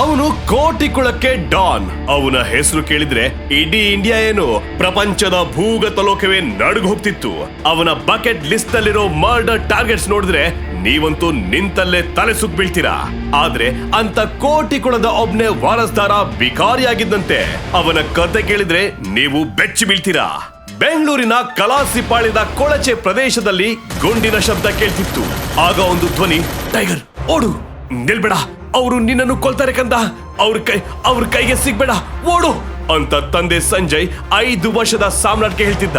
ಅವನು ಕೋಟಿ ಕುಳಕ್ಕೆ ಡಾನ್. ಅವನ ಹೆಸರು ಕೇಳಿದ್ರೆ ಇಡೀ ಇಂಡಿಯಾ ಏನು? ಪ್ರಪಂಚದ ಭೂಗತ ಲೋಕವೇ ನಡುಗು ಹೋಗ್ತಿತ್ತು. ಅವನ ಬಕೆಟ್ ಲಿಸ್ಟ್ ಅಲ್ಲಿರೋ ಮರ್ಡರ್ ಟಾರ್ಗೆಟ್ಸ್ ನೋಡಿದ್ರೆ ನೀವಂತೂ ನಿಂತಲ್ಲೇ ತಲೆ ಸುತ್ತ ಬೀಳ್ತೀರಾ? ಆದ್ರೆ ಅಂತ ಕೋಟಿ ಕುಳದ ಒಬ್ನೇ ವಾರಸ್ದಾರ ಬಿಕಾರಿಯಾಗಿದ್ದಂತೆ ಅವನ ಕತೆ ಕೇಳಿದ್ರೆ ನೀವು ಬೆಚ್ಚಿ ಬೀಳ್ತೀರಾ? ಬೆಂಗಳೂರಿನ ಕಲಾಸಿಪಾಳಿದ ಕೊಳಚೆ ಪ್ರದೇಶದಲ್ಲಿ ಗುಂಡಿನ ಶಬ್ದ ಕೇಳ್ತಿತ್ತು. ಆಗ ಒಂದು ಧ್ವನಿ, ಟೈಗರ್, ಓಡು! ನಿಲ್ಬೇಡ. ಅವರು ನಿನ್ನನ್ನು ಕೊಲ್ತಾರೆ ಕಂದ. ಅವ್ರ ಕೈ ಅವ್ರ ಕೈಗೆ ಸಿಗ್ಬೇಡ. ಓಡು. ಅಂತ ತಂದೆ ಸಂಜಯ್ ಐದು ವರ್ಷದ ಸಾಮ್ರಾಟ್ಗೆ ಹೇಳ್ತಿದ್ದ.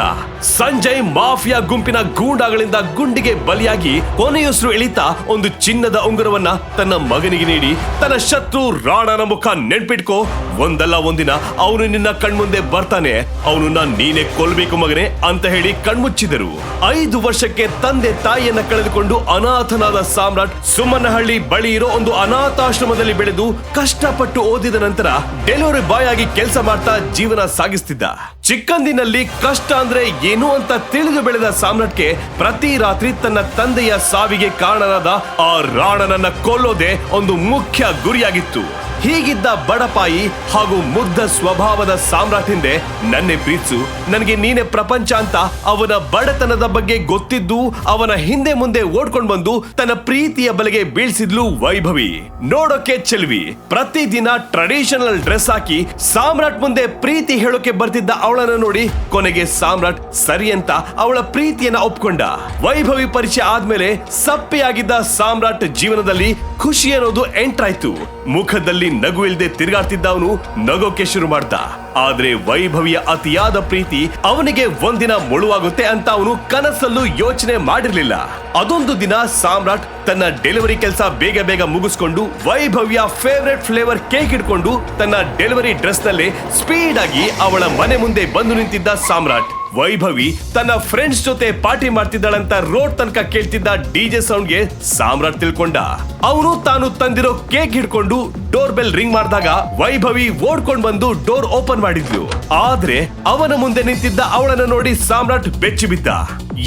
ಸಂಜಯ್ ಮಾಫಿಯಾ ಗುಂಪಿನ ಗೂಂಡಾಗಳಿಂದ ಗುಂಡಿಗೆ ಬಲಿಯಾಗಿ ಕೊನೆಯುಸಿರು ಎಳಿತಾ ಒಂದು ಚಿನ್ನದ ಉಂಗುರವನ್ನ ತನ್ನ ಮಗನಿಗೆ ನೀಡಿ, ತನ್ನ ಶತ್ರು ರಾಣನ ಮುಖ ನೆನ್ಪಿಟ್ಕೋ, ಒಂದಲ್ಲ ಒಂದಿನ ಅವನು ನಿನ್ನ ಕಣ್ಮುಂದೆ ಬರ್ತಾನೆ, ಅವನನ್ನ ನೀನೆ ಕೊಲ್ಬೇಕು ಮಗನೇ ಅಂತ ಹೇಳಿ ಕಣ್ಮುಚ್ಚಿದರು. ಐದು ವರ್ಷಕ್ಕೆ ತಂದೆ ತಾಯಿಯನ್ನ ಕಳೆದುಕೊಂಡು ಅನಾಥನಾದ ಸಾಮ್ರಾಟ್ ಸುಮ್ಮನಹಳ್ಳಿ ಬಳಿ ಇರೋ ಒಂದು ಅನಾಥಾಶ್ರಮದಲ್ಲಿ ಬೆಳೆದು ಕಷ್ಟಪಟ್ಟು ಓದಿದ ನಂತರ ಡೆಲಿವರಿ ಬಾಯ್ ಆಗಿ ಕೆಲಸ ಜೀವನ ಸಾಗಿಸ್ತಿದ್ದ. ಚಿಕ್ಕಂದಿನಲ್ಲಿ ಕಷ್ಟ ಅಂದ್ರೆ ಏನು ಅಂತ ತಿಳಿದು ಬೆಳೆದ ಸಾಮ್ರಾಟ್ಗೆ ಪ್ರತಿ ರಾತ್ರಿ ತನ್ನ ತಂದೆಯ ಸಾವಿಗೆ ಕಾರಣನಾದ ಆ ರಾಣನನ್ನ ಕೊಲ್ಲೋದೆ ಒಂದು ಮುಖ್ಯ ಗುರಿಯಾಗಿತ್ತು. ಹೀಗಿದ್ದ ಬಡಪಾಯಿ ಹಾಗೂ ಮುಗ್ಧ ಸ್ವಭಾವದ ಸಾಮ್ರಾಟ್ ಹಿಂದೆ ನನ್ನೆ ಪ್ರೀತ್ಸು. ನನಗೆ ನೀನೆ ಪ್ರಪಂಚ ಅಂತ ಅವನ ಬಡತನದ ಬಗ್ಗೆ ಗೊತ್ತಿದ್ದು, ಅವನ ಹಿಂದೆ ಮುಂದೆ ಓಡ್ಕೊಂಡ್ ಬಂದು ತನ್ನ ಪ್ರೀತಿಯ ಬಲೆಗೆ ಬೀಳ್ಸಿದ್ಲು ವೈಭವಿ. ನೋಡೋಕೆ ಚೆಲ್ವಿ. ಪ್ರತಿದಿನ ಟ್ರೆಡಿಷನಲ್ ಡ್ರೆಸ್ ಹಾಕಿ ಸಾಮ್ರಾಟ್ ಮುಂದೆ ಪ್ರೀತಿ ಹೇಳೋಕೆ ಬರ್ತಿದ್ದ ಅವಳನ್ನ ನೋಡಿ ಕೊನೆಗೆ ಸಾಮ್ರಾಟ್ ಸರಿ ಅಂತ ಅವಳ ಪ್ರೀತಿಯನ್ನ ಒಪ್ಕೊಂಡ. ವೈಭವಿ ಪರಿಚಯ ಆದ್ಮೇಲೆ ಸಪ್ಪೆಯಾಗಿದ್ದ ಸಾಮ್ರಾಟ್ ಜೀವನದಲ್ಲಿ ಖುಷಿ ಅನ್ನೋದು ಎಂಟ್ರಾಯ್ತು. ಮುಖದಲ್ಲಿ ನಗು ಇಲ್ದೆ ತಿರುಗಾಡ್ತಿದ್ದ ಅವನು ನಗೋಕೆ ಶುರು ಮಾಡ್ದ. ಆದ್ರೆ ವೈಭವಿಯ ಅತಿಯಾದ ಪ್ರೀತಿ ಅವನಿಗೆ ಒಂದಿನ ಮುಳುವಾಗುತ್ತೆ ಅಂತ ಅವನು ಕನಸಲ್ಲೂ ಯೋಚನೆ ಮಾಡಿರ್ಲಿಲ್ಲ. ಅದೊಂದು ದಿನ ಸಾಮ್ರಾಟ್ ತನ್ನ ಡೆಲಿವರಿ ಕೆಲಸ ಬೇಗ ಬೇಗ ಮುಗಿಸ್ಕೊಂಡು ವೈಭವಿಯ ಫೇವರೆಟ್ ಫ್ಲೇವರ್ ಕೇಕ್ ಇಟ್ಕೊಂಡು ತನ್ನ ಡೆಲಿವರಿ ಡ್ರೆಸ್ ನಲ್ಲೇ ಸ್ಪೀಡ್ ಆಗಿ ಅವಳ ಮನೆ ಮುಂದೆ ಬಂದು ನಿಂತಿದ್ದ ಸಾಮ್ರಾಟ್. ವೈಭವಿ ತನ್ನ ಫ್ರೆಂಡ್ಸ್ ಜೊತೆ ಪಾರ್ಟಿ ಮಾಡ್ತಿದ್ದಾಳಂತ ರೋಡ್ ತನಕ ಕೇಳ್ತಿದ್ದ ಡಿಜೆ ಸೌಂಡ್ಗೆ ಸಾಮ್ರಾಟ್ ತಿಳ್ಕೊಂಡ. ಅವನು ತಾನು ತಂದಿರೋ ಕೇಕ್ ಹಿಡ್ಕೊಂಡು ಡೋರ್ ಬೆಲ್ ರಿಂಗ್ ಮಾಡಿದಾಗ ವೈಭವಿ ಓಡ್ಕೊಂಡ್ ಬಂದು ಡೋರ್ ಓಪನ್ ಮಾಡಿದ್ಲು. ಆದ್ರೆ ಅವನ ಮುಂದೆ ನಿಂತಿದ್ದ ಅವಳನ್ನ ನೋಡಿ ಸಾಮ್ರಾಟ್ ಬೆಚ್ಚಿ ಬಿದ್ದ.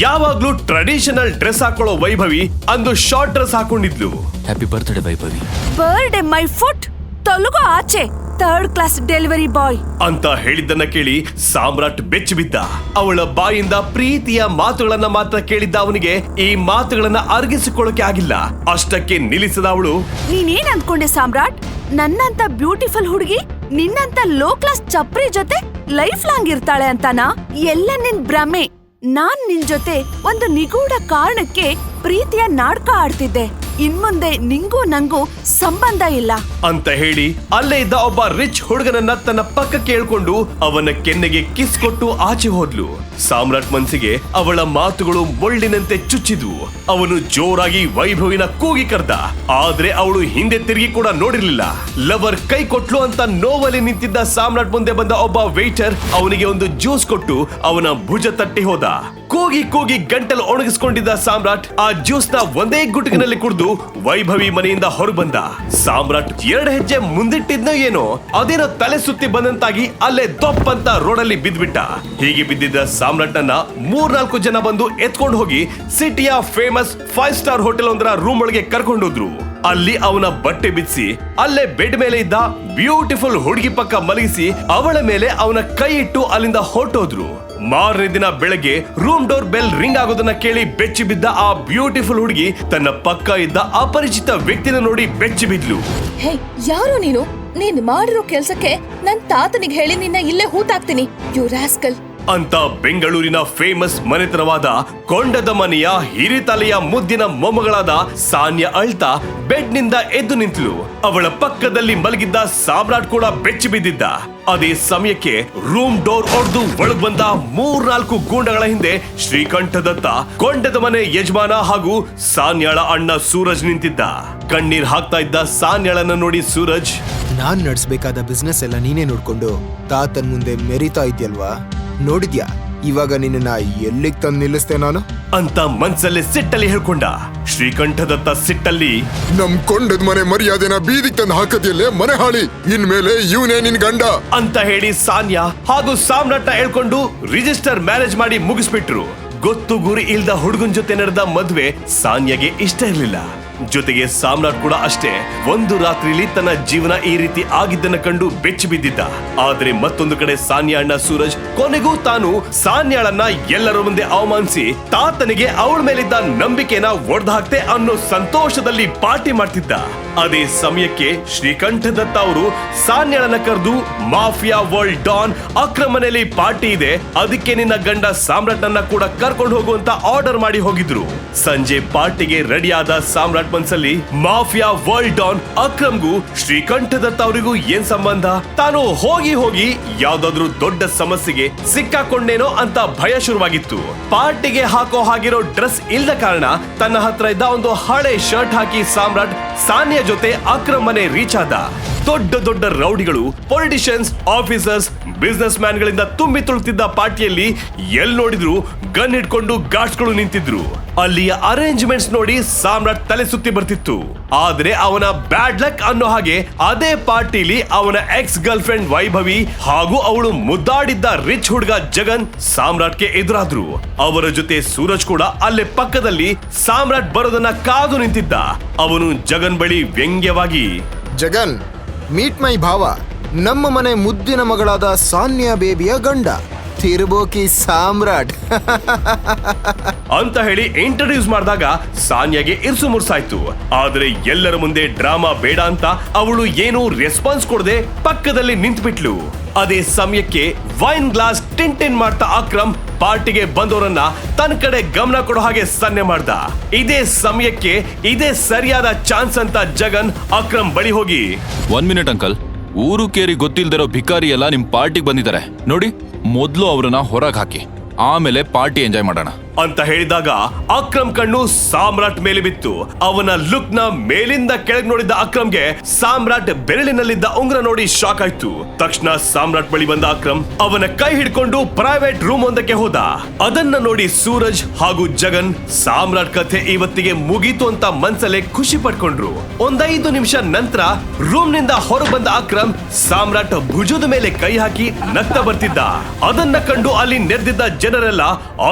ಯಾವಾಗ್ಲೂ ಟ್ರೆಡಿಷನಲ್ ಡ್ರೆಸ್ ಹಾಕೊಳ್ಳೋ ವೈಭವಿ ಅಂದು short dress ಹಾಕೊಂಡಿದ್ಲು. Happy birthday Vaibhavi. Birthday my foot ತೊಲಗೋ ಆಚೆ. ಥರ್ಡ್ ಕ್ಲಾಸ್ ಡೆಲಿವರಿ ಬಾಯ್ ಅಂತ ಹೇಳಿದ್ದನ್ನ ಕೇಳಿ ಸಾಮ್ರಾಟ್ ಬೆಚ್ಚಿ ಬಿದ್ದ ಅವಳ ಬಾಯಿಂದ ಪ್ರೀತಿಯ ಮಾತುಗಳನ್ನ ಮಾತ್ರ ಕೇಳಿದ್ದ ಅವನಿಗೆ ಈ ಮಾತುಗಳನ್ನ ಅರ್ಗಿಸಿಕೊಳ್ಳೋಕೆ ಆಗಿಲ್ಲ. ಅಷ್ಟಕ್ಕೆ ನಿಲ್ಲಿಸದ ಅವಳು ನೀನೇನ್ ಅನ್ಕೊಂಡೆ ಸಾಮ್ರಾಟ್? ನನ್ನಂತ ಬ್ಯೂಟಿಫುಲ್ ಹುಡುಗಿ ನಿನ್ನಂತ ಲೋ ಕ್ಲಾಸ್ ಚಪ್ರಿ ಜೊತೆ ಲೈಫ್ ಲಾಂಗ್ ಇರ್ತಾಳೆ ಅಂತಾನಾ? ಎಲ್ಲ ನಿನ್ ಭ್ರಮೆ. ನಾನ್ ನಿನ್ ಜೊತೆ ಒಂದು ನಿಗೂಢ ಕಾರಣಕ್ಕೆ ಪ್ರೀತಿಯ ನಾಟಕ ಆಡ್ತಿದ್ದೆ. ಇನ್ಮುಂದೆ ನಿಂಗೂ ನಂಗೂ ಸಂಬಂಧ ಇಲ್ಲ. ಅಂತ ಹೇಳಿ ಅಲ್ಲೇ ಇದ್ದ ಒಬ್ಬ ರಿಚ್ ಹುಡುಗನನ್ನ ತನ್ನ ಪಕ್ಕ ಕೇಳ್ಕೊಂಡು ಅವನ ಕೆನ್ನೆಗೆ ಕಿಸ್ ಕೊಟ್ಟು ಆಚೆ ಹೋದ್ಲು. ಸಾಮ್ರಾಟ್ ಮನ್ಸಿಗೆ ಅವಳ ಮಾತುಗಳು ಮುಳ್ಳಿನಂತೆ ಚುಚ್ಚಿದ್ವು. ಅವನು ಜೋರಾಗಿ ವೈಭವಿನ ಕೂಗಿ ಕರ್ದ. ಆದ್ರೆ ಅವಳು ಹಿಂದೆ ತಿರುಗಿ ಕೂಡ ನೋಡಿರ್ಲಿಲ್ಲ. ಲವರ್ ಕೈ ಕೊಟ್ಲು ಅಂತ ನೋವಲ್ಲಿ ನಿಂತಿದ್ದ ಸಾಮ್ರಾಟ್ ಮುಂದೆ ಬಂದ ಒಬ್ಬ ವೇಟರ್ ಅವನಿಗೆ ಒಂದು ಜ್ಯೂಸ್ ಕೊಟ್ಟು ಅವನ ಭುಜ ತಟ್ಟಿ ಹೋದ. ಕೂಗಿ ಕೂಗಿ ಗಂಟಲು ಒಣಗಿಸ್ಕೊಂಡಿದ್ದ ಸಾಮ್ರಾಟ್ ಆ ಜ್ಯೂಸ್ನ ಒಂದೇ ಗುಟುಕಿನಲ್ಲಿ ಕುಡಿದು ವೈಭವಿ ಮನೆಯಿಂದ ಹೊರಬಂದ. ಸಾಮ್ರಾಟ್ ಎರಡು ಹೆಜ್ಜೆ ಮುಂದಿಟ್ಟಿದ್ನೋ ಏನೋ, ಅದೇನೋ ತಲೆ ಸುತ್ತಿ ಬಂದಂತಾಗಿ ಅಲ್ಲೇ ದೊಪ್ಪಂತ ರೋಡಲ್ಲಿ ಬಿದ್ಬಿಟ್ಟ. ಹೀಗೆ ಬಿದ್ದಿದ್ದ ಸಾಮ್ರಾಟ್ ಅನ್ನ ಮೂರ್ನಾಲ್ಕು ಜನ ಬಂದು ಎತ್ಕೊಂಡು ಹೋಗಿ ಸಿಟಿಯ ಫೇಮಸ್ ಫೈವ್ ಸ್ಟಾರ್ ಹೋಟೆಲ್ ಒಂದರ ರೂಮ್ ಒಳಗೆ ಕರ್ಕೊಂಡೋದ್ರು. ಅಲ್ಲಿ ಅವನ ಬಟ್ಟೆ ಬಿಚ್ಚಿ ಅಲ್ಲೇ ಬೆಡ್ ಮೇಲೆ ಇದ್ದ ಬ್ಯೂಟಿಫುಲ್ ಹುಡುಗಿ ಪಕ್ಕ ಮಲಗಿಸಿ, ಅವಳ ಮೇಲೆ ಅವನ ಕೈ ಇಟ್ಟು ಅಲ್ಲಿಂದ ಹೊರಟೋದ್ರು. ಮಾರನೇ ದಿನ ಬೆಳಗ್ಗೆ ರೂಮ್ ಡೋರ್ ಬೆಲ್ ರಿಂಗ್ ಆಗೋದನ್ನ ಕೇಳಿ ಬೆಚ್ಚಿ ಬಿದ್ದ ಆ ಬ್ಯೂಟಿಫುಲ್ ಹುಡುಗಿ ತನ್ನ ಪಕ್ಕ ಇದ್ದ ಅಪರಿಚಿತ ವ್ಯಕ್ತಿನ ನೋಡಿ ಬೆಚ್ಚಿ ಬಿದ್ಲು. ಹೇ ಯಾರು ನೀನು? ನೀನ್ ಮಾಡಿರೋ ಕೆಲ್ಸಕ್ಕೆ ನನ್ ತಾತನಿಗೆ ಹೇಳಿ ನಿನ್ನ ಇಲ್ಲೇ ಹೂತಾಕ್ತೀನಿ. ಯು ರಾಸ್ಕಲ್ ಅಂತ ಬೆಂಗಳೂರಿನ ಫೇಮಸ್ ಮನೆತನವಾದ ಕೊಂಡದ ಮನೆಯ ಹಿರಿತಲೆಯ ಮುದ್ದಿನ ಮೊಮ್ಮಗಳಾದ ಸಾನ್ಯ ಅಳ್ತಾ ಬೆಡ್ನಿಂದ ಎದ್ದು ನಿಂತಳು ಅವಳ ಪಕ್ಕದಲ್ಲಿ ಮಲಗಿದ್ದ ಸಾಮ್ರಾಟ್ ಕೂಡ ಬೆಚ್ಚಿ ಬಿದ್ದಿದ್ದ. ಅದೇ ಸಮಯಕ್ಕೆ ರೂಮ್ ಡೋರ್ ಒಡೆದು ಒಳಗ್ ಬಂದ ಮೂರ್ನಾಲ್ಕು ಗೂಂಡಗಳ ಹಿಂದೆ ಶ್ರೀಕಂಠದತ್ತ, ಕೊಂಡದ ಮನೆ ಯಜಮಾನ ಹಾಗೂ ಸಾನ್ಯಾಳ ಅಣ್ಣ ಸೂರಜ್ ನಿಂತಿದ್ದ. ಕಣ್ಣೀರ್ ಹಾಕ್ತಾ ಇದ್ದ ಸಾನ್ಯಾಳನ್ನ ನೋಡಿ ಸೂರಜ್, ನಾನ್ ನಡ್ಸ್ಬೇಕಾದ ಬಿಸ್ನೆಸ್ ಎಲ್ಲ ನೀನೇ ನೋಡ್ಕೊಂಡು ತಾತನ್ ಮುಂದೆ ಮೆರಿತಾ ಇದ್ಯಲ್ವಾ? ನೋಡಿದ್ಯಾ? ಇವಾಗ ನಿನ್ನ ಎಲ್ಲಿಗ್ ತಂದು ನಿಲ್ಲಿಸ್ತೆ ನಾನು? ಅಂತ ಮನ್ಸಲ್ಲಿ ಸಿಟ್ಟಲ್ಲಿ ಹೇಳ್ಕೊಂಡ. ಶ್ರೀಕಂಠದತ್ತ ಸಿಟ್ಟಲ್ಲಿ. ನಮ್ ಕೊಂಡದ್ ಮನೆ ಮರ್ಯಾದೆನ ಬೀದಿಗೆ ತಂದು ಹಾಕದಿಯಲ್ಲೇ ಮನೆ ಹಾಳಿ. ಇನ್ಮೇಲೆ ಇವನೇ ನಿನ್ ಗಂಡ. ಅಂತ ಹೇಳಿ ಸಾನ್ಯಾ ಹಾಗೂ ಸಾಮ್ರಾಟ ಹೇಳ್ಕೊಂಡು ರಿಜಿಸ್ಟರ್ ಮ್ಯಾರೇಜ್ ಮಾಡಿ ಮುಗಿಸ್ಬಿಟ್ರು. ಗೊತ್ತು ಗುರಿ ಇಲ್ದ ಹುಡುಗನ್ ಜೊತೆ ನಡೆದ ಮದ್ವೆ ಸಾನ್ಯಾಗೆ ಇಷ್ಟ ಇರ್ಲಿಲ್ಲ. ಜೊತೆಗೆ ಸಾಮ್ರಾಟ್ ಕೂಡ ಅಷ್ಟೇ. ಒಂದು ರಾತ್ರಿಲಿ ತನ್ನ ಜೀವನ ಈ ರೀತಿ ಆಗಿದ್ದನ್ನ ಕಂಡು ಬೆಚ್ಚಿ ಬಿದ್ದಿದ್ದ. ಆದ್ರೆ ಮತ್ತೊಂದು ಕಡೆ ಸಾನ್ಯ ಅಣ್ಣ ಸೂರಜ್ ಕೊನೆಗೂ ತಾನು ಸಾನ್ಯಾಳನ್ನ ಎಲ್ಲರ ಮುಂದೆ ಅವಮಾನಿಸಿ ತಾತನಿಗೆ ಅವಳ ಮೇಲಿದ್ದ ನಂಬಿಕೆನ ಒಡೆದಾಕ್ತೆ ಅನ್ನೋ ಸಂತೋಷದಲ್ಲಿ ಪಾರ್ಟಿ ಮಾಡ್ತಿದ್ದ. ಅದೇ ಸಮಯಕ್ಕೆ ಶ್ರೀಕಂಠ ದತ್ತ ಅವರು ಸಾನ್ಯಾಳನ್ನ ಕರೆದು, ಮಾಫಿಯಾ ವರ್ಲ್ಡ್ ಡಾನ್, ಅಕ್ರಮನೆಯಲ್ಲಿ ಪಾರ್ಟಿ ಇದೆ. ಅದಕ್ಕೆ ನಿನ್ನ ಗಂಡ ಸಾಮ್ರಾಟ್ನನ್ನ ಕೂಡ ಕರ್ಕೊಂಡು ಹೋಗುವಂತ ಆರ್ಡರ್ ಮಾಡಿ ಹೋಗಿದ್ರು. ಸಂಜೆ ಪಾರ್ಟಿಗೆ ರೆಡಿಯಾದ ಸಾಮ್ರಾಟ್ ಮನ್ಸಲ್ಲಿ ಮಾಫಿಯಾ ವರ್ಲ್ಡ್ ಡಾನ್ ಅಕ್ರಮ್ಗೂ ಶ್ರೀಕಂಠ ದತ್ತ ಅವರಿಗೂ ಏನ್ ಸಂಬಂಧ? ತಾನು ಹೋಗಿ ಹೋಗಿ ಯಾವ್ದಾದ್ರು ದೊಡ್ಡ ಸಮಸ್ಯೆಗೆ ಸಿಕ್ಕಾಕೊಂಡೇನೋ ಅಂತ ಭಯ ಶುರುವಾಗಿತ್ತು. ಪಾರ್ಟಿಗೆ ಹಾಕೋ ಹಾಗಿರೋ ಡ್ರೆಸ್ ಇಲ್ಲದ ಕಾರಣ ತನ್ನ ಹತ್ರ ಇದ್ದ ಒಂದು ಹಳೆ ಶರ್ಟ್ ಹಾಕಿ ಸಾಮ್ರಾಟ್ ಸಾನ್ಯ ಜೊತೆ ಅಕ್ರಮ್ ಮನೆ ರೀಚ್ ಆದ. ದೊಡ್ಡ ದೊಡ್ಡ ರೌಡಿಗಳು ಪೊಲಿಟಿಷಿಯನ್ಸ್ ಆಫೀಸರ್ಸ್ ಬಿಸ್ನೆಸ್ ಮ್ಯಾನ್ ಗಳಿಂದ ತುಂಬಿ ತುಳುತ್ತಿದ್ದ ಪಾರ್ಟಿಯಲ್ಲಿ ಎಲ್ ನೋಡಿದ್ರು, ಗನ್ ಹಿಡ್ಕೊಂಡು ಗಾರ್ಡ್ಸ್ಗಳು ನಿಂತಿದ್ರು. ಅಲ್ಲಿಯ ಅರೇಂಜ್ಮೆಂಟ್ಸ್ ನೋಡಿ ಸಾಮ್ರಾಟ್ ತಲೆ ಸುತ್ತಿ ಬರ್ತಿತ್ತು. ಆದ್ರೆ ಅವನ ಬ್ಯಾಡ್ ಲಕ್ ಅನ್ನೋ ಹಾಗೆ ಅದೇ ಪಾರ್ಟಿಲಿ ಅವನ ಎಕ್ಸ್ ಗರ್ಲ್ ಫ್ರೆಂಡ್ ವೈಭವಿ ಹಾಗೂ ಅವಳು ಮುದ್ದಾಡಿದ್ದ ರಿಚ್ ಹುಡುಗ ಜಗನ್ ಸಾಮ್ರಾಟ್ಗೆ ಎದುರಾದ್ರು. ಅವರ ಜೊತೆ ಸೂರಜ್ ಕೂಡ ಅಲ್ಲೇ ಪಕ್ಕದಲ್ಲಿ ಸಾಮ್ರಾಟ್ ಬರೋದನ್ನ ಕಾದು ನಿಂತಿದ್ದ. ಅವನು ಜಗನ್ ಬಳಿ ವ್ಯಂಗ್ಯವಾಗಿ, ಜಗನ್ ಮೀಟ್ ಮೈ ಭಾವ ನಮ್ಮ ಮನೆ ಮುದ್ದಿನ ಮಗಳಾದ ಸಾನ್ಯಾ ಬೇಬಿಯ ಗಂಡ ತಿರುಬೋಕಿ ಸಾಮ್ರಾಟ್. ಅಂತ ಹೇಳಿ ಇಂಟ್ರೊಡ್ಯೂಸ್ ಮಾಡಿದಾಗ ಸಾನ್ಯಾಗೆ ಇರ್ಸು ಮುರ್ಸಾಯ್ತು. ಆದ್ರೆ ಎಲ್ಲರ ಮುಂದೆ ಡ್ರಾಮಾ ಬೇಡ ಅಂತ ಅವಳು ಏನು ರೆಸ್ಪಾನ್ಸ್ ಕೊಡದೆ ಪಕ್ಕದಲ್ಲಿ ನಿಂತ್ಬಿಟ್ಲು. ಅದೇ ಸಮಯಕ್ಕೆ ವೈನ್ ಗ್ಲಾಸ್ ಟಿನ್ ಟಿನ್ ಮಾಡ್ತಾ ಅಕ್ರಮ್ ಪಾರ್ಟಿಗೆ ಬಂದವರನ್ನ ತನ್ನ ಕಡೆ ಗಮನ ಕೊಡೋ ಹಾಗೆ ಸನ್ನೆ ಮಾಡ್ದ. ಇದೇ ಸಮಯಕ್ಕೆ ಇದೇ ಸರಿಯಾದ ಚಾನ್ಸ್ ಅಂತ ಜಗನ್ ಅಕ್ರಮ್ ಬಳಿ ಹೋಗಿ. ಒನ್ ಮಿನಿಟ್ ಅಂಕಲ್ ಊರು ಕೇರಿ ಗೊತ್ತಿಲ್ದಿರೋ ಭಿಕಾರಿ ಎಲ್ಲ ನಿಮ್ ಪಾರ್ಟಿಗೆ ಬಂದಿದ್ದಾರೆ. ನೋಡಿ, ಮೊದಲು ಅವ್ರನ್ನ ಹೊರಗೆ ಹಾಕಿ. ಆಮೇಲೆ ಪಾರ್ಟಿ ಎಂಜಾಯ್ ಮಾಡೋಣ. ಅಂತ ಹೇಳಿದಾಗ ಅಕ್ರಮ್ ಕಣ್ಣು ಸಾಮ್ರಾಟ್ ಮೇಲೆ ಬಿತ್ತು. ಅವನ ಲುಕ್ನ ಮೇಲಿಂದ ಕೆಳಗ್ ನೋಡಿದ್ದ ಅಕ್ರಮ್ಗೆ ಸಾಮ್ರಾಟ್ ಬೆರಳಿನಲ್ಲಿದ್ದ ಉಂಗ್ರ ನೋಡಿ ಶಾಕ್ ಆಯ್ತು. ತಕ್ಷಣ ಸಾಮ್ರಾಟ್ ಬಳಿ ಬಂದ ಅಕ್ರಮ್ ಅವನ ಕೈ ಹಿಡ್ಕೊಂಡು ಪ್ರೈವೇಟ್ ರೂಮ್ ಒಂದಕ್ಕೆ ಹೋದ. ಅದನ್ನ ನೋಡಿ ಸೂರಜ್ ಹಾಗೂ ಜಗನ್ ಸಾಮ್ರಾಟ್ ಕಥೆ ಇವತ್ತಿಗೆ ಮುಗೀತು ಅಂತ ಮನ್ಸಲ್ಲೇ ಖುಷಿ ಪಡ್ಕೊಂಡ್ರು ಒಂದೈದು ನಿಮಿಷ ನಂತರ ರೂಮ್ನಿಂದ ಹೊರ ಬಂದ ಅಕ್ರಮ್ ಸಾಮ್ರಾಟ್ ಭುಜದ ಮೇಲೆ ಕೈ ಹಾಕಿ ನಗ್ತಾ ಬರ್ತಿದ್ದ. ಅದನ್ನ ಕಂಡು ಅಲ್ಲಿ ನೆರೆದಿದ್ದ ಜನರೆಲ್ಲ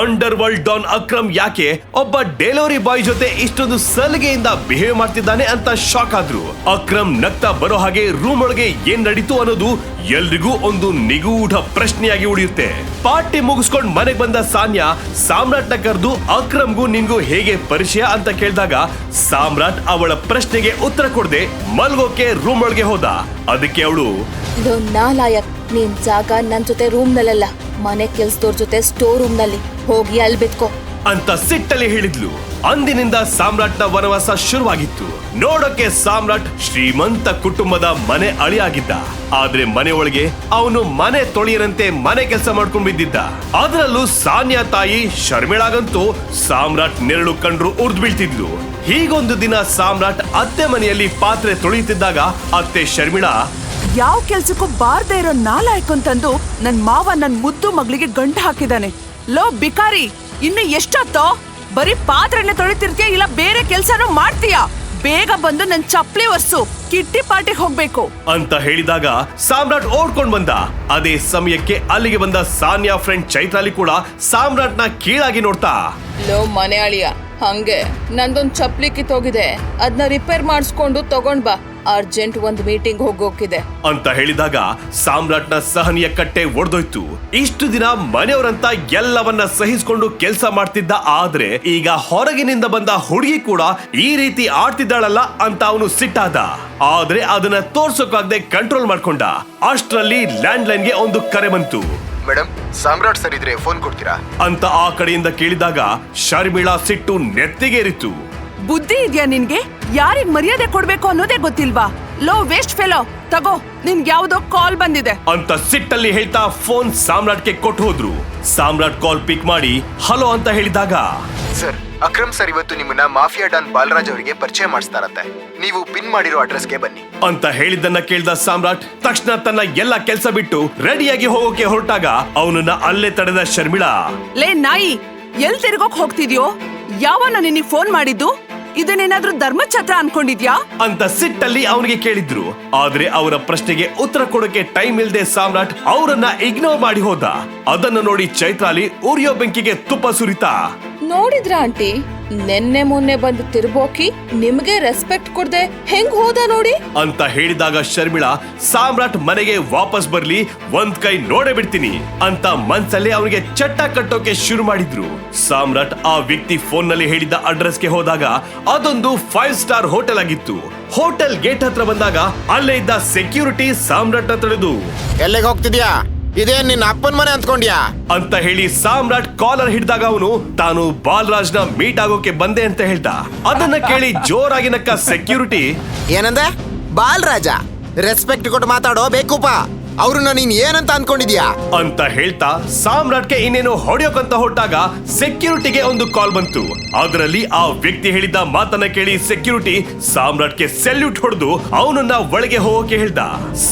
ಅಂಡರ್ ವರ್ಲ್ಡ್ ಡಾನ್ ಅಕ್ರಮ್ ಯಾಕೆ ಒಬ್ಬ ಡೆಲಿವರಿ ಬಾಯ್ ಜೊತೆ ಇಷ್ಟೊಂದು ಸಲಿಗೆಯಿಂದ ಬಿಹೇವ್ ಮಾಡ್ತಿದ್ದಾನೆ ಅಂತ ಶಾಕ್ ಆದ್ರು. ಅಕ್ರಮ್ ನಗ್ತಾ ಬರೋ ಹಾಗೆ ರೂಮ್ ಒಳಗೆ ಏನ್ ನಡೀತು ಅನ್ನೋದು ಎಲ್ರಿಗೂ ಒಂದು ನಿಗೂಢ ಪ್ರಶ್ನೆಯಾಗಿ ಉಳಿಯುತ್ತೆ. ಪಾರ್ಟಿ ಮುಗಿಸ್ಕೊಂಡ್ ಮನೆಗ್ ಬಂದ ಸಾನ್ಯಾ ಸಾಮ್ರಾಟ್ನ ಕರೆದು ಅಕ್ರಮ್ಗೂ ನಿಂಗೂ ಹೇಗೆ ಪರಿಚಯ ಅಂತ ಕೇಳಿದಾಗ ಸಾಮ್ರಾಟ್ ಅವಳ ಪ್ರಶ್ನೆಗೆ ಉತ್ತರ ಕೊಡದೆ ಮಲ್ಗೋಕೆ ರೂಮ್ ಒಳಗೆ ಹೋದ. ಅದಕ್ಕೆ ಅವಳು ನಾಲಾಯಕ್ ನೀನ್ ಜಾಗ ನನ್ ಜೊತೆ ರೂಮ್ ನಲ್ಲಲ್ಲ ಮನೆ ಕೆಲ್ಸದವ್ರ ಜೊತೆ ಸ್ಟೋರ್ ರೂಮ್ನಲ್ಲಿ ಹೋಗಿ ಅಲ್ಲಿ ಬಿತ್ಕೋ. ಅಂತ ಸಿಟ್ಟಲ್ಲಿ ಹೇಳಿದ್ಲು. ಅಂದಿನಿಂದ ಸಾಮ್ರಾಟ್ನ ವನವಾಸ ಶುರುವಾಗಿತ್ತು. ನೋಡಕ್ಕೆ ಸಾಮ್ರಾಟ್ ಶ್ರೀಮಂತ ಕುಟುಂಬದ ಮನೆ ಅಳಿಯಾಗಿದ್ದ. ಆದ್ರೆ ಮನೆ ಒಳಗೆ ಅವನು ಮನೆ ತೊಳೆಯರಂತೆ ಮನೆ ಕೆಲಸ ಮಾಡ್ಕೊಂಡ್ ಬಿದ್ದಿದ್ದ ಅದರಲ್ಲೂ ಸಾನ್ಯಾ ತಾಯಿ ಶರ್ಮಿಳಾಗಂತೂ ಸಾಮ್ರಾಟ್ ನೆರಳು ಕಂಡ್ರು ಉರ್ದ್ ಬೀಳ್ತಿದ್ಲು. ಹೀಗೊಂದು ದಿನ ಸಾಮ್ರಾಟ್ ಅತ್ತೆ ಮನೆಯಲ್ಲಿ ಪಾತ್ರೆ ತೊಳೆಯುತ್ತಿದ್ದಾಗ ಅತ್ತೆ ಶರ್ಮಿಳಾ ಯಾವ ಕೆಲ್ಸಕ್ಕೂ ಬಾರ್ದೇ ಇರೋ ನಾಲಾಯ್ಕು ಅಂತಂದು ನನ್ ಮಾವ ನನ್ ಮುದ್ದು ಮಗಳಿಗೆ ಗಂಟು ಹಾಕಿದಾನೆ. ಲೋ ಬಿಕಾರಿ ಇನ್ನು ಎಷ್ಟೊತ್ತೋ ಬರೀ ಪಾತ್ರೆನೆ ತೊಳಿತಿರ್ತೀಯ ಇಲ್ಲ ಬೇರೆ ಕೆಲ್ಸನೂ ಮಾಡ್ತೀಯಾ? ಬೇಗ ಬಂದು ನನ್ ಚಪ್ಲಿ ಒರ್ಸು ಕಿಟ್ಟಿ ಪಾರ್ಟಿಗೆ ಹೋಗ್ಬೇಕು. ಅಂತ ಹೇಳಿದಾಗ ಸಾಮ್ರಾಟ್ ಓಡ್ಕೊಂಡ್ ಬಂದ. ಅದೇ ಸಮಯಕ್ಕೆ ಅಲ್ಲಿಗೆ ಬಂದ ಸಾನ್ಯಾ ಫ್ರೆಂಡ್ ಚೈತ್ರಾಲಿ ಕೂಡ ಸಾಮ್ರಾಟ್ನ ಕೀಳಾಗಿ ನೋಡ್ತಾ. ಲೋ ಮನೆ ಅಳಿಯ ಹಂಗೆ. ನಂದೊಂದ್ ಚಪ್ಲಿ ಕಿತ್ತೋಗಿದೆ. ಅದನ್ನ ರಿಪೇರ್ ಮಾಡಿಸ್ಕೊಂಡು ತಗೊಂಡ್ ಬಾ. ಅರ್ಜೆಂಟ್ ಒಂದು ಮೀಟಿಂಗ್ ಹೋಗೋಕಿದೆ ಅಂತ ಹೇಳಿದಾಗ ಸಾಮ್ರಾಟ್ನ ಸಹನೀಯ ಕಟ್ಟೆ ಒಡೆದೋಯ್ತು. ಇಷ್ಟು ದಿನ ಮನೆಯವರಂತ ಎಲ್ಲವನ್ನ ಸಹಿಸಿಕೊಂಡು ಕೆಲಸ ಮಾಡ್ತಿದ್ದ ಆದ್ರೆ ಈಗ ಹೊರಗಿನಿಂದ ಬಂದ ಹುಡುಗಿ ಕೂಡ ಈ ರೀತಿ ಆಡ್ತಿದ್ದಾಳಲ್ಲ ಅಂತ ಅವನು ಸಿಟ್ಟಾದ. ಆದ್ರೆ ಅದನ್ನ ತೋರ್ಸೋಕಾಗದೆ ಕಂಟ್ರೋಲ್ ಮಾಡ್ಕೊಂಡ. ಅಷ್ಟರಲ್ಲಿ ಲ್ಯಾಂಡ್ ಲೈನ್ಗೆ ಒಂದು ಕರೆ ಬಂತು. ಮೇಡಮ್ ಸಾಮ್ರಾಟ್ ಸರ್ ಇದ್ರೆ ಫೋನ್ ಕೊಡ್ತೀರಾ? ಅಂತ ಆ ಕಡೆಯಿಂದ ಕೇಳಿದಾಗ ಶರ್ಮಿಳಾ ಸಿಟ್ಟು ನೆತ್ತಿಗೇರಿತು. ಬುದ್ಧಿ ಇದ್ಯಾ ನಿನ್ಗೆ? ಯಾರಿಗ್ ಮರ್ಯಾದೆ ಕೊಡ್ಬೇಕು ಅನ್ನೋದೇ ಗೊತ್ತಿಲ್ವಾ? ಲೋ ವೇಸ್ಟ್ ಫೆಲೋ ತಗೋ ನಿನ್ಗೆ ಯಾವ್ದೋ ಕಾಲ್ ಬಂದಿದೆ. ಅಂತ ಸಿಟ್ಟಲ್ಲಿ ಹೇಳ್ತಾ ಫೋನ್ ಸಾಮ್ರಾಟ್ಗೆ ಕೊಟ್ಟು ಹೋದ್ರು. ಸಾಮ್ರಾಟ್ ಕಾಲ್ ಪಿಕ್ ಮಾಡಿ ಹಲೋ ಅಂತ ಹೇಳಿದಾಗ ಸರ್ ಅಕ್ರಮ್ ಸರ್ ಇವತ್ತು ನಿಮ್ಮನ್ನ ಮಾಫಿಯಾ ಡಾನ್ ಬಾಲರಾಜ್ ಅವರಿಗೆ ಪರಿಚಯ ಮಾಡಿಸ್ತಾರಂತೆ. ನೀವು ಪಿನ್ ಮಾಡಿರೋ ಅಡ್ರೆಸ್ಗೆ ಬನ್ನಿ. ಅಂತ ಹೇಳಿದ್ದನ್ನ ಕೇಳ್ದ ಸಾಮ್ರಾಟ್ ತಕ್ಷಣ ತನ್ನ ಎಲ್ಲ ಕೆಲಸ ಬಿಟ್ಟು ರೆಡಿಯಾಗಿ ಹೋಗೋಕೆ ಹೊರಟಾಗ ಅವನನ್ನ ಅಲ್ಲೇ ತಡೆದ ಶರ್ಮಿಳಾ. ಲೇ ನಾಯಿ ಎಲ್ ತಿರ್ಗೋಕ್ ಹೋಗ್ತಿದ್ಯೋ? ಯಾವನ ನಿನ್ನ ಫೋನ್ ಮಾಡಿದ್ದು? ಇದನ್ನೇನಾದ್ರೂ ಧರ್ಮಛತ್ರ ಅನ್ಕೊಂಡಿದ್ಯಾ? ಅಂತ ಸಿಟ್ಟಲ್ಲಿ ಅವನಿಗೆ ಕೇಳಿದ್ರು. ಆದ್ರೆ ಅವರ ಪ್ರಶ್ನೆಗೆ ಉತ್ತರ ಕೊಡೋಕೆ ಟೈಮ್ ಇಲ್ಲದೆ ಸಾಮ್ರಾಟ್ ಅವರನ್ನ ಇಗ್ನೋರ್ ಮಾಡಿ ಹೋದ. ಅದನ್ನ ನೋಡಿ ಚೈತ್ರಾಲಿ ಉರಿಯೋ ಬೆಂಕಿಗೆ ತುಪ್ಪ ಸುರಿತಾ. ನೋಡಿದ್ರ ಆಂಟಿ? ನೆನ್ನೆ ಮೊನ್ನೆ ಬಂದು ತಿರ್ಬೋಕಿ ನಿಮ್ಗೆ ರೆಸ್ಪೆಕ್ಟ್ ಕೊಡ್ದೆ ಹೆಂಗ್ ಹೋದ ನೋಡಿ? ಅಂತ ಹೇಳಿದಾಗ ಶರ್ಮಿಳಾ ಸಾಮ್ರಾಟ್ ಮನೆಗೆ ವಾಪಸ್ ಬರ್ಲಿ ಒಂದ್ ಕೈ ನೋಡೇ ಬಿಡ್ತೀನಿ ಅಂತ ಮನ್ಸಲ್ಲಿ ಅವನಿಗೆ ಚಟ್ಟ ಕಟ್ಟೋಕೆ ಶುರು ಮಾಡಿದ್ರು. ಸಾಮ್ರಾಟ್ ಆ ವ್ಯಕ್ತಿ ಫೋನ್ನಲ್ಲಿ ಹೇಳಿದ್ದ ಅಡ್ರೆಸ್ಗೆ ಹೋದಾಗ ಅದೊಂದು ಫೈವ್ ಸ್ಟಾರ್ ಹೋಟೆಲ್ ಆಗಿತ್ತು. ಹೋಟೆಲ್ ಗೇಟ್ ಹತ್ರ ಬಂದಾಗ ಅಲ್ಲೇ ಇದ್ದ ಸೆಕ್ಯೂರಿಟಿ ಸಾಮ್ರಾಟ್ ತಡೆದು ಎಲ್ಲಿಗೆ ಹೋಗ್ತಿದ್ಯಾ? ಇದೇನ್ ನಿನ್ನ ಅಪ್ಪನ ಮನೆ ಅಂದ್ಕೊಂಡ್ಯಾ? ಅಂತ ಹೇಳಿ ಸಾಮ್ರಾಟ್ ಕಾಲರ್ ಹಿಡಿದಾಗ ಅವನು ತಾನು ಬಾಲರಾಜ್ನ ಮೀಟ್ ಆಗೋಕೆ ಬಂದೆ ಅಂತ ಹೇಳ್ದ ಅದನ್ನ ಕೇಳಿ ಜೋರಾಗಿ ನಕ್ಕ ಸೆಕ್ಯೂರಿಟಿ ಏನಂದ? ಬಾಲ್ರಾಜ? ರೆಸ್ಪೆಕ್ಟ್ ಕೊಟ್ಟು ಮಾತಾಡೋ ಬೇಕುಪ್ಪ ಅವ್ರನ್ನ ನೀನ್ ಏನಂತ ಅನ್ಕೊಂಡಿದ್ಯಾ? ಅಂತ ಹೇಳ್ತಾ ಸಾಮ್ರಾಟ್ಗೆ ಇನ್ನೇನು ಹೊಡೆಯೋಕಂತ ಹೊಟ್ಟಾಗ ಸೆಕ್ಯೂರಿಟಿಗೆ ಒಂದು ಕಾಲ್ ಬಂತು. ಅದರಲ್ಲಿ ಆ ವ್ಯಕ್ತಿ ಹೇಳಿದ್ದ ಮಾತನ್ನ ಕೇಳಿ ಸೆಕ್ಯೂರಿಟಿ ಸಾಮ್ರಾಟ್ಗೆ ಸೆಲ್ಯೂಟ್ ಹೊಡೆದು ಅವನನ್ನ ಒಳಗೆ ಹೋಗೋಕೆ ಹೇಳ್ದ.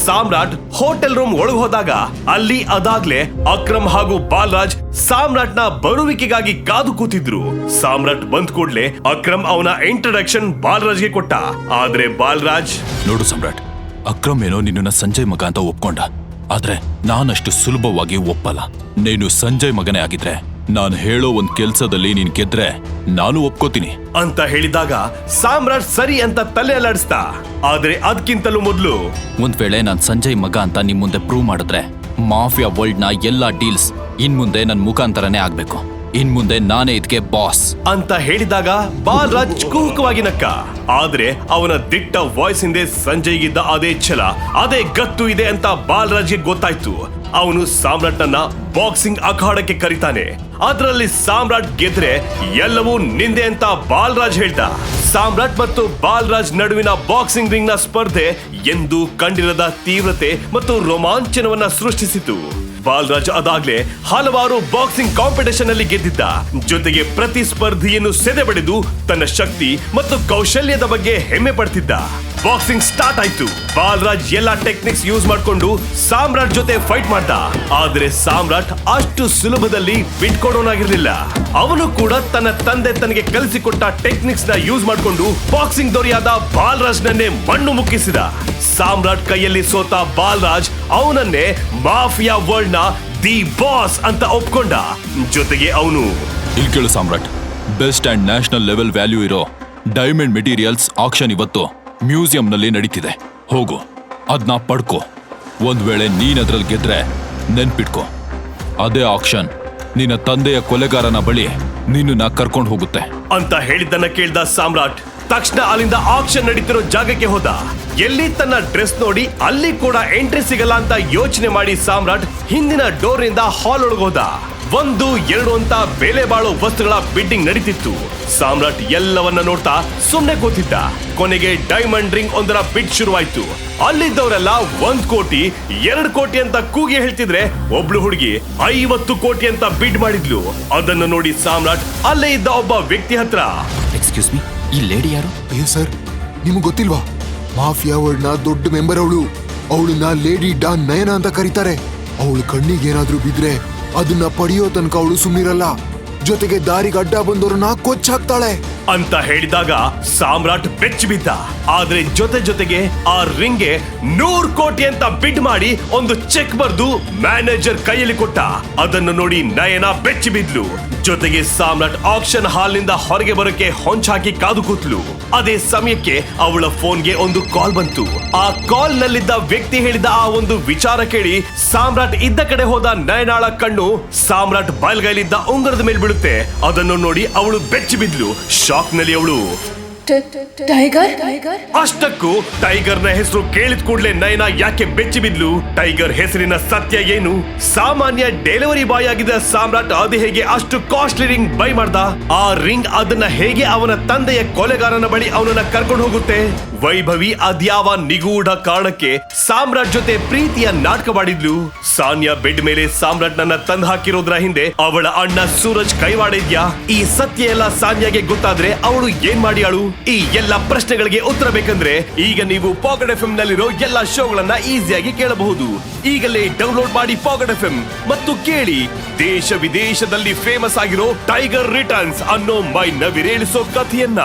ಸಾಮ್ರಾಟ್ ಹೋಟೆಲ್ ರೂಮ್ ಒಳಗೆ ಹೋದಾಗ ಅಲ್ಲಿ ಅದಾಗ್ಲೇ ಅಕ್ರಮ್ ಹಾಗೂ ಬಾಲರಾಜ್ ಸಾಮ್ರಾಟ್ನ ಬರುವಿಕೆಗಾಗಿ ಕಾದು ಕೂತಿದ್ರು. ಸಾಮ್ರಾಟ್ ಬಂದ್ ಕೂಡ್ಲೆ ಅಕ್ರಮ್ ಅವನ ಇಂಟ್ರಡಕ್ಷನ್ ಬಾಲರಾಜ್ಗೆ ಕೊಟ್ಟ. ಆದ್ರೆ ಬಾಲರಾಜ್ ನೋಡು ಸಮ್ರಾಟ್ ಅಕ್ರಮ್ ಏನೋ ನಿನ್ನ ಸಂಜಯ್ ಮಗ ಅಂತ ಒಪ್ಕೊಂಡ. ಆದ್ರೆ ನಾನಷ್ಟು ಸುಲಭವಾಗಿ ಒಪ್ಪಲ್ಲ. ನೀನು ಸಂಜಯ್ ಮಗನೇ ಆಗಿದ್ರೆ ನಾನು ಹೇಳೋ ಒಂದ್ ಕೆಲ್ಸದಲ್ಲಿ ನೀನ್ ಗೆದ್ರೆ ನಾನು ಒಪ್ಕೋತೀನಿ. ಅಂತ ಹೇಳಿದಾಗ ಸಾಮ್ರಾಟ್ ಸರಿ ಅಂತ ತಲೆ ಅಲ್ಲಾಡಿಸ್ದ ಆದ್ರೆ ಅದಕ್ಕಿಂತಲೂ ಮೊದಲು. ಒಂದ್ ವೇಳೆ ನಾನ್ ಸಂಜಯ್ ಮಗ ಅಂತ ನಿಮ್ ಮುಂದೆ ಪ್ರೂವ್ ಮಾಡಿದ್ರೆ ಮಾಫಿಯಾ ವರ್ಲ್ಡ್ನ ಎಲ್ಲಾ ಡೀಲ್ಸ್ ಇನ್ ಮುಂದೆ ನನ್ ಮುಖಾಂತರನೇ ಆಗ್ಬೇಕು. ಇನ್ ಮುಂದೆ ನಾನೇ ಇದಕ್ಕೆ ಬಾಸ್. ಅಂತ ಹೇಳಿದಾಗ ಬಾಲರಾಜ್ ಕುಹುಕವಾಗಿ ನಕ್ಕ. ಆದ್ರೆ ಅವನ ದಿಟ್ಟ ವಾಯ್ಸ್ ಹಿಂದೆ ಸಂಜಯ್ಗಿದ್ದ ಅದೇ ಛಲ, ಅದೇ ಗತ್ತು ಇದೆ ಅಂತ ಬಾಲರಾಜ್ಗೆ ಗೊತ್ತಾಯ್ತು. ಅವನು ಸಾಮ್ರಾಟ್ನನ್ನ ಬಾಕ್ಸಿಂಗ್ ಅಖಾಡಕ್ಕೆ ಕರೀತಾನೆ. ಅದರಲ್ಲಿ ಸಾಮ್ರಾಟ್ ಗೆದ್ರೆ ಎಲ್ಲವೂ ನಿಂದೆ ಅಂತ ಬಾಲರಾಜ್ ಹೇಳ್ದ. ಸಾಮ್ರಾಟ್ ಮತ್ತು ಬಾಲರಾಜ್ ನಡುವಿನ ಬಾಕ್ಸಿಂಗ್ ರಿಂಗ್ನ ಸ್ಪರ್ಧೆ ಎಂದು ಕಂಡಿರದ ತೀವ್ರತೆ ಮತ್ತು ರೋಮಾಂಚನವನ್ನ ಸೃಷ್ಟಿಸಿತು. ಬಾಲರಾಜ್ ಅದಾಗ್ಲೇ ಹಲವಾರು ಬಾಕ್ಸಿಂಗ್ ಕಾಂಪಿಟೇಷನ್ ಅಲ್ಲಿ ಗೆದ್ದಿದ್ದ. ಜೊತೆಗೆ ಪ್ರತಿಸ್ಪರ್ಧಿಯನ್ನು ಸೆದೆ ತನ್ನ ಶಕ್ತಿ ಮತ್ತು ಕೌಶಲ್ಯದ ಬಗ್ಗೆ ಹೆಮ್ಮೆ ಪಡ್ತಿದ್ದ. ಬಾಕ್ಸಿಂಗ್ ಸ್ಟಾರ್ಟ್ ಆಯ್ತು. ಬಾಲ್ರಾಜ್ ಎಲ್ಲಾ ಟೆಕ್ನಿಕ್ಸ್ ಯೂಸ್ ಮಾಡ್ಕೊಂಡು ಸಾಮ್ರಾಟ್ ಜೊತೆ ಫೈಟ್ ಮಾಡ್ದ. ಆದ್ರೆ ಸಾಮ್ರಾಟ್ ಅಷ್ಟು ಸುಲಭದಲ್ಲಿ ಬಿಟ್ಕೊಡೋನಾಗಿರ್ಲಿಲ್ಲ ಅವನು ಕೂಡ ತನ್ನ ತಂದೆ ತನಗೆ ಕಲಿಸಿಕೊಟ್ಟ ಟೆಕ್ನಿಕ್ಸ್ನ ಯೂಸ್ ಮಾಡ್ಕೊಂಡು ಬಾಕ್ಸಿಂಗ್ ದೊರೆಯಾದ ಬಾಲರಾಜ್ ನನ್ನೇ ಮಣ್ಣು ಮುಕ್ಕಿಸಿದ. ಸಾಮ್ರಾಟ್ ಕೈಯಲ್ಲಿ ಸೋತ ಬಾಲ್ರಾಜ್ ಅವನನ್ನೇ ಮಾಫಿಯಾ ವರ್ಲ್ಡ್ನ ದಿ ಬಾಸ್ ಅಂತ ಒಪ್ಕೊಂಡ. ಜೊತೆಗೆ ಅವನು ಇಲ್ಲಿ ಕೇಳು Samrat, best and national level value ಇರೋ ಡೈಮಂಡ್ ಮೆಟೀರಿಯಲ್ಸ್ ಆಕ್ಷನ್ ಇವತ್ತು. ಮ್ಯೂಸಿಯಂನಲ್ಲಿ ನಡೀತಿದೆ. ಹೋಗು ಅದನ್ನ ಪಡ್ಕೋ. ಒಂದ್ ವೇಳೆ ನೀನ್ ಅದ್ರಲ್ಲಿ ಗೆದ್ರೆ ನೆನ್ಪಿಟ್ಕೋ. ಅದೇ ಆಕ್ಷನ್. ನಿನ್ನ ತಂದೆಯ ಕೊಲೆಗಾರನ ಬಳಿ ನಿನ್ನನ್ನ ಕರ್ಕೊಂಡು ಹೋಗುತ್ತೆ. ಅಂತ ಹೇಳಿದ್ದನ್ನ ಕೇಳ್ದ ಸಾಮ್ರಾಟ್ ತಕ್ಷಣ ಅಲ್ಲಿಂದ ಆಕ್ಷನ್ ನಡೀತಿರೋ ಜಾಗಕ್ಕೆ ಹೋದ. ಎಲ್ಲಿ ತನ್ನ ಡ್ರೆಸ್ ನೋಡಿ ಅಲ್ಲಿ ಕೂಡ ಎಂಟ್ರಿ ಸಿಗಲ್ಲ ಅಂತ ಯೋಚನೆ ಮಾಡಿ ಸಾಮ್ರಾಟ್ ಹಿಂದಿನ ಡೋರ್ನಿಂದ ಹಾಲ್ ಒಳಗೋದ ಒಂದು ಎರಡು ಅಂತ ಬೆಲೆ ಬಾಳೋ ವಸ್ತುಗಳ ಬಿಡ್ಡಿಂಗ್ ನಡೀತಿತ್ತು. ಸಾಮ್ರಾಟ್ ಎಲ್ಲವನ್ನ ನೋಡ್ತಾ ಸುಮ್ನೆ ಕೂತಿದ್ದ. ಕೊನೆಗೆ ಡೈಮಂಡ್ ರಿಂಗ್ ಒಂದರ ಬಿಡ್ ಶುರುವಾಯ್ತು. ಅಲ್ಲಿದ್ದವರೆಲ್ಲ ಒಂದ್ ಕೋಟಿ ಎರಡು ಕೋಟಿ ಅಂತ ಕೂಗಿ ಹೇಳ್ತಿದ್ರೆ ಒಬ್ಳು ಹುಡುಗಿ ಐವತ್ತು ಕೋಟಿ ಅಂತ ಬಿಡ್ ಮಾಡಿದ್ಲು. ಅದನ್ನು ನೋಡಿ ಸಾಮ್ರಾಟ್ ಅಲ್ಲೇ ಇದ್ದ ಒಬ್ಬ ವ್ಯಕ್ತಿ ಹತ್ರ. ಎಕ್ಸ್ಕ್ಯೂಸ್ ಮೀ ಈ ಲೇಡಿ ಯಾರು? ಅಯ್ಯೋ ಸರ್ ನಿಮ್ಗೆ ಗೊತ್ತಿಲ್ವಾ? ಮಾಫಿಯಾ ವರ್ಡ್ನ ದೊಡ್ಡ ಮೆಂಬರ್ ಅವಳು. ಅವಳನ್ನ ಲೇಡಿ ಡಾನ್ ನಯನ ಅಂತ ಕರೀತಾರೆ. ಅವಳು ಕಣ್ಣಿಗೆ ಏನಾದ್ರೂ ಬಿದ್ರೆ ಅದನ್ನ ಪಡೆಯೋ ತನಕ ಅವಳು ಸುಮ್ಮಿರಲ್ಲ ಜೊತೆಗೆ ದಾರಿಗೆ ಅಡ್ಡ ಬಂದವ್ರನ್ನ ಕೊಚ್ಚಾಕ್ತಾಳೆ. ಅಂತ ಹೇಳಿದಾಗ ಸಾಮ್ರಾಟ್ ಬೆಚ್ಚಿ ಬಿದ್ದ. ಆದ್ರೆ ಜೊತೆ ಜೊತೆಗೆ ಆ ರಿಂಗ್ಗೆ ನೂರ್ ಕೋಟಿ ಅಂತ ಬಿಡ್ ಮಾಡಿ ಒಂದು ಚೆಕ್ ಬರೆದು ಮ್ಯಾನೇಜರ್ ಕೈಯಲ್ಲಿ ಕೊಟ್ಟ. ಅದನ್ನು ನೋಡಿ ನಯನ ಬೆಚ್ಚಿ ಬಿದ್ಲು. ಜೊತೆಗೆ ಸಾಮ್ರಾಟ್ ಆಕ್ಷನ್ ಹಾಲ್ನಿಂದ ಹೊರಗೆ ಬರೋಕೆ ಹೊಂಚಾಕಿ ಕಾದು ಕೂತ್ಲು. ಅದೇ ಸಮಯಕ್ಕೆ ಅವಳ ಫೋನ್ಗೆ ಒಂದು ಕಾಲ್ ಬಂತು. ಆ ಕಾಲ್ ನಲ್ಲಿದ್ದ ವ್ಯಕ್ತಿ ಹೇಳಿದ ಆ ಒಂದು ವಿಚಾರ ಕೇಳಿ ಸಾಮ್ರಾಟ್ ಇದ್ದ ಕಡೆ ಹೋದ ನಯನಾಳ ಕಣ್ಣು ಸಾಮ್ರಾಟ್ ಬಯಲ್ಗೈಲಿದ್ದ ಉಂಗರದ ಮೇಲೆ ಬೀಳುತ್ತೆ. ಅದನ್ನು ನೋಡಿ ಅವಳು ಬೆಚ್ಚಿ ಬಿದ್ಲು. ಶಾಕ್ ನಲ್ಲಿ ಅವಳು ಟೈಗರ್ ಅಷ್ಟಕ್ಕೂ ಟೈಗರ್ನ ಹೆಸರು ಕೇಳಿದ ಕೂಡಲೇ ನಯನ ಯಾಕೆ ಬೆಚ್ಚಿ ಬಿದ್ಲು? ಟೈಗರ್ ಹೆಸರಿನ ಸತ್ಯ ಏನು? ಸಾಮಾನ್ಯ ಡೆಲಿವರಿ ಬಾಯ್ ಆಗಿದ್ದ ಸಾಮ್ರಾಟ್ ಅದು ಹೇಗೆ ಅಷ್ಟು ಕಾಸ್ಟ್ಲಿ ರಿಂಗ್ ಬೈ ಮಾಡ್ದ? ಆ ರಿಂಗ್ ಅದನ್ನ ಹೇಗೆ ಅವನ ತಂದೆಯ ಕೊಲೆಗಾರನ ಬಳಿ ಅವನನ್ನ ಕರ್ಕೊಂಡು ಹೋಗುತ್ತೆ? ವೈಭವಿ ಅದ್ಯಾವ ನಿಗೂಢ ಕಾರಣಕ್ಕೆ ಸಾಮ್ರಾಟ್ ಜೊತೆ ಪ್ರೀತಿಯ ನಾಟಕ ಮಾಡಿದ್ಲು? ಸಾನ್ಯಾ ಬೆಡ್ ಮೇಲೆ ಸಾಮ್ರಾಟ್ ನನ್ನ ತಂದು ಹಾಕಿರೋದ್ರ ಹಿಂದೆ ಅವಳ ಅಣ್ಣ ಸೂರಜ್ ಕೈವಾಡಿದ್ಯಾ ಈ ಸತ್ಯ ಎಲ್ಲ ಸಾನ್ಯಾಗೆ ಗೊತ್ತಾದ್ರೆ ಅವಳು ಏನ್ ಮಾಡಿಯಾಳು ಈ ಎಲ್ಲ ಪ್ರಶ್ನೆಗಳಿಗೆ ಉತ್ತರ ಬೇಕಂದ್ರೆ ಈಗ ನೀವು ಪಾಕೆಟ್ ಎಫ್ ನಲ್ಲಿರೋ ಎಲ್ಲಾ ಶೋಗಳನ್ನ ಈಸಿಯಾಗಿ ಕೇಳಬಹುದು. ಈಗಲೇ ಡೌನ್ಲೋಡ್ ಮಾಡಿ ಪಾಕೆಟ್ ಎಫ್ ಮತ್ತು ಕೇಳಿ. ದೇಶ ವಿದೇಶದಲ್ಲಿ ಫೇಮಸ್ ಆಗಿರೋ ಟೈಗರ್ ರಿಟರ್ನ್ಸ್ ಅನ್ನೋ ಮೈ ನವಿರೇಳಿಸೋ ಕಥೆಯನ್ನ.